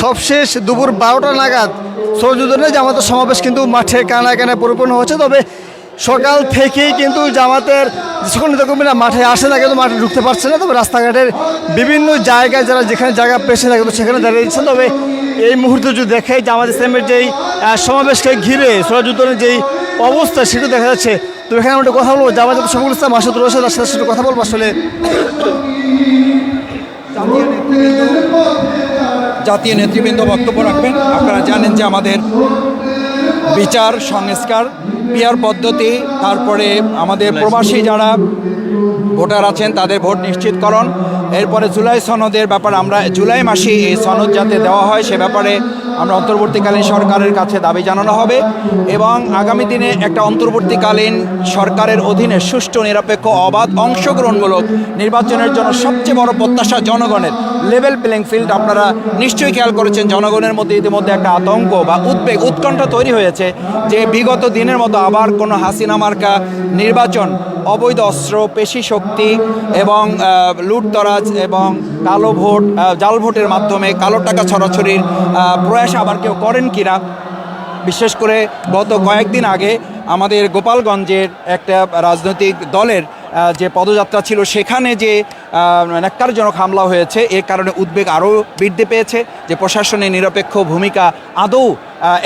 সবশেষ দুপুর বারোটা নাগাদ সৌজুদনের জামাতের সমাবেশ কিন্তু মাঠে কানা কানে পরিপূর্ণ হচ্ছে। তবে সকাল থেকেই কিন্তু জামাতের সকল নেতাকর্মীরা মাঠে আসে না কিন্তু মাঠে ঢুকতে পারছে না, তবে রাস্তাঘাটের বিভিন্ন জায়গায় যারা যেখানে জায়গা পেয়েছে না কিন্তু সেখানে দাঁড়িয়ে দিচ্ছেন তবে এই মুহূর্তে যদি দেখে জামাত ইসলামের যেই সমাবেশকে ঘিরে সরাজুদ্দনের যেই অবস্থা সেটা দেখা যাচ্ছে। তো এখানে আমরা কথা বলব। জামাত শফিকুল ইসলাম মাসুদ রোশেদ তার সাথে কথা বলব। আসলে জাতীয় নেতৃবৃন্দ বক্তব্য রাখবেন। আপনারা জানেন যে আমাদের বিচার, সংস্কার পিয়ার পদ্ধতি, তারপরে আমাদের প্রবাসী যারা ভোটার আছেন, তাদের ভোট নিশ্চিতকরণ, এরপরে জুলাই সনদের ব্যাপারে আমরা, জুলাই মাসে এই সনদ যাতে দেওয়া হয়, সে ব্যাপারে আমরা অন্তর্বর্তীকালীন সরকারের কাছে দাবি জানানো হবে এবং আগামী দিনে একটা অন্তর্বর্তীকালীন সরকারের অধীনে সুষ্ঠু, নিরপেক্ষ, অবাধ অংশগ্রহণমূলক নির্বাচনের জন্য সবচেয়ে বড় প্রত্যাশা জনগণের। লেভেল প্লেইং ফিল্ড আপনারা নিশ্চয়ই খেয়াল করেছেন, জনগণের মধ্যে ইতিমধ্যে একটা আতঙ্ক বা উদ্বেগ, উৎকণ্ঠা তৈরি হয়েছে যে বিগত দিনের মতো আবার কোনো হাসিনা মার্কা নির্বাচন অবৈধ অস্ত্র, পেশি শক্তি এবং লুটতরাজ এবং কালো ভোট জাল ভোটের মাধ্যমে কালো টাকা ছড়াছড়ির প্রয়াস আবার কেউ করেন কিনা? বিশেষ করে গত কয়েকদিন আগে আমাদের গোপালগঞ্জের একটা রাজনৈতিক দলের যে পদযাত্রা ছিল সেখানে যে ন্যাক্কারজনক হামলা হয়েছে এর কারণে উদ্বেগ আরও বৃদ্ধি পেয়েছে যে প্রশাসনের নিরপেক্ষ ভূমিকা আদৌ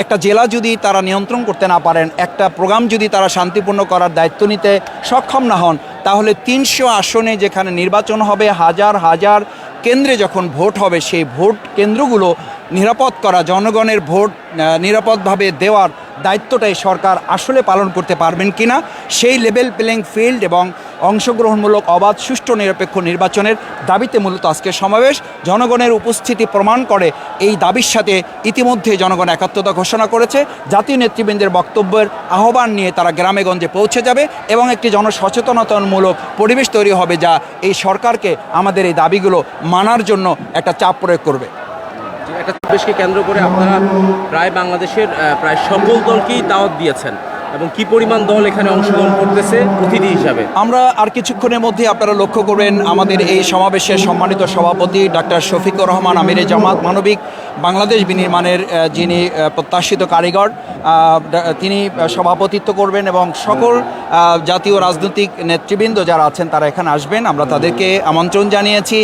একটা জেলা যদি তারা নিয়ন্ত্রণ করতে না পারেন, একটা প্রোগ্রাম যদি তারা শান্তিপূর্ণ করার দায়িত্ব নিতে সক্ষম না হন, তাহলে তিনশো আসনে যেখানে নির্বাচন হবে, হাজার হাজার কেন্দ্রে যখন ভোট হবে, সেই ভোট কেন্দ্রগুলো নিরাপদ করা, জনগণের ভোট নিরাপদভাবে দেওয়ার দায়িত্বটাই সরকার আসলে পালন করতে পারবেন কিনা, সেই লেভেল প্লেইং ফিল্ড এবং অংশগ্রহণমূলক অবাধ, সুষ্ঠু, নিরপেক্ষ নির্বাচনের দাবিতে মূলত আজকের সমাবেশ। জনগণের উপস্থিতি প্রমাণ করে এই দাবির সাথে ইতিমধ্যে জনগণ একাত্মতা ঘোষণা করেছে। জাতীয় নেতৃবৃন্দের বক্তব্যের আহ্বান নিয়ে তারা গ্রামেগঞ্জে পৌঁছে যাবে এবং একটি জনসচেতনতামূলক পরিবেশ তৈরি হবে যা এই সরকারকে আমাদের এই দাবিগুলো মানার জন্য একটা চাপ প্রয়োগ করবে। একটা সমাবেশকে কেন্দ্র করে আপনারা প্রায় বাংলাদেশের প্রায় সকল দলকেই দাওয়াত দিয়েছেন এবং কি পরিমাণ দল এখানে অংশগ্রহণ করতেছে অতিথি হিসাবে? আমরা আর কিছুক্ষণের মধ্যে আপনারা লক্ষ্য করবেন আমাদের এই সমাবেশের সম্মানিত সভাপতি ডাক্তার শফিকুর রহমান, আমিরে জামাত, মানবিক বাংলাদেশ বিনির্মাণের যিনি প্রত্যাশিত কারিগর তিনি সভাপতিত্ব করবেন এবং সকল জাতীয় রাজনৈতিক নেতৃবৃন্দ যারা আছেন তারা এখানে আসবেন। আমরা তাদেরকে আমন্ত্রণ জানিয়েছি।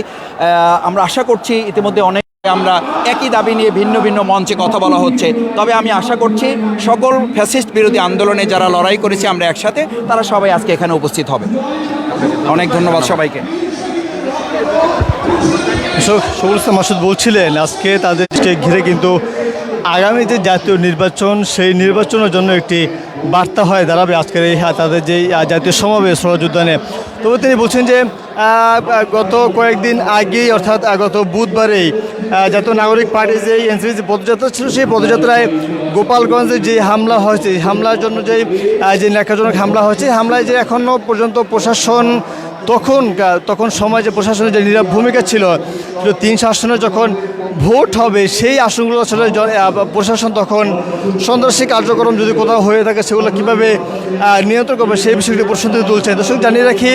আমরা আশা করছি ইতিমধ্যে অনেক আমরা একই দাবি নিয়ে ভিন্ন ভিন্ন মঞ্চে কথা বলা হচ্ছে। তবে আমি আশা করছি সকল ফ্যাসিস্ট বিরোধী আন্দোলনে যারা লড়াই করেছে আমরা একসাথে, তারা সবাই আজকে এখানে উপস্থিত হবে। অনেক ধন্যবাদ সবাইকে। সবুজ মাসুদ বলছিলেন, আজকে তাদের ঘিরে কিন্তু আগামী যে জাতীয় নির্বাচন সেই নির্বাচনের জন্য একটি বার্তা হয়ে দাঁড়াবে আজকের এই হ্যাঁ, তাদের আহ, জাতীয় সমাবেশ সরযোদ্ধানে তবে তিনি বলছেন যে গত কয়েকদিন আগেই অর্থাৎ গত বুধবারেই জাতীয় নাগরিক পার্টির যে এনসিপি যে পদযাত্রা ছিল সেই পদযাত্রায় গোপালগঞ্জে যে হামলা হয়েছে হামলার জন্য যে যে ন্যাকাজনক হামলা হয়েছে হামলায় যে এখনও পর্যন্ত প্রশাসন তখন তখন সমাজে, প্রশাসনের যে নীরব ভূমিকা ছিল তিন আসনে যখন ভোট হবে, সেই আসনগুলো আসলে প্রশাসন তখন সন্ত্রাসী কার্যক্রম যদি কোথাও হয়ে থাকে, সেগুলো কীভাবে নিয়ন্ত্রণ করবে, সেই বিষয়টি প্রশ্ন তুলে তুলছে। দর্শক, জানিয়ে রাখি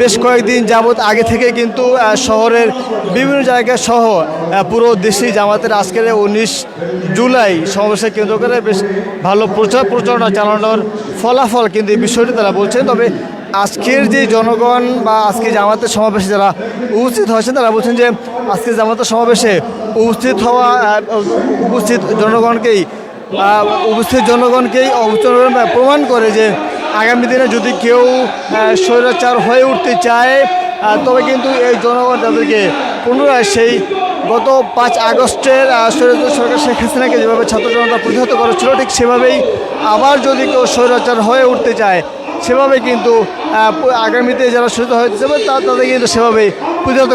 বেশ কয়েকদিন যাবৎ আগে থেকে কিন্তু শহরের বিভিন্ন জায়গায় সহ পুরো দেশি জামাতের আজকের উনিশ জুলাই সমাবেশকে কেন্দ্র করে বেশ ভালো প্রচার প্রচারণা চালানোর ফলাফল কিন্তু এই বিষয়টি তারা বলছেন। তবে আজকের যে জনগণ বা আজকে জামাতের সমাবেশে যারা উপস্থিত হয়েছেন তারা বলছেন যে আজকে জামাতের সমাবেশে উপস্থিত হওয়া উপস্থিত জনগণকেই উপস্থিত জনগণকেই প্রমাণ করে যে আগামী দিনে যদি কেউ স্বৈরাচার হয়ে উঠতে চায় তবে কিন্তু এই জনগণ তাদেরকে পুনরায় সেই গত পাঁচ আগস্টের স্বৈরাচার সরকার শেখ হাসিনাকে যেভাবে ছাত্র জনতা প্রতিহত করেছিল, ঠিক সেভাবেই আবার যদি কেউ স্বৈরাচার হয়ে উঠতে চায় সেভাবে কিন্তু আগামীতে যারা সুস্থ হয়েছে যাবে তাদের কিন্তু সেভাবে প্রতিহত